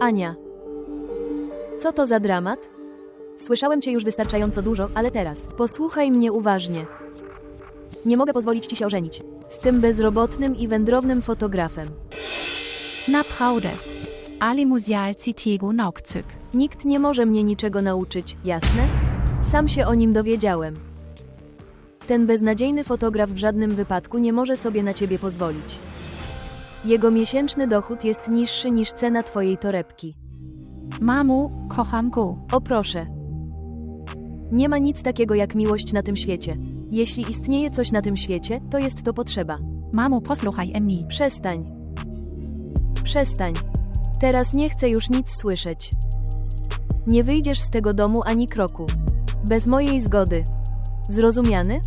Ania. Co to za dramat? Słyszałem cię już wystarczająco dużo, ale teraz posłuchaj mnie uważnie. Nie mogę pozwolić ci się ożenić. Z tym bezrobotnym i wędrownym fotografem. Naprawdę. Ali muzial ci tego nauczyć. Nikt nie może mnie niczego nauczyć, jasne? Sam się o nim dowiedziałem. Ten beznadziejny fotograf w żadnym wypadku nie może sobie na ciebie pozwolić. Jego miesięczny dochód jest niższy niż cena twojej torebki. Mamu, kocham go. O proszę. Nie ma nic takiego jak miłość na tym świecie. Jeśli istnieje coś na tym świecie, to jest to potrzeba. Mamo, posłuchaj mnie. Przestań. Przestań. Teraz nie chcę już nic słyszeć. Nie wyjdziesz z tego domu ani kroku. Bez mojej zgody. Zrozumiany?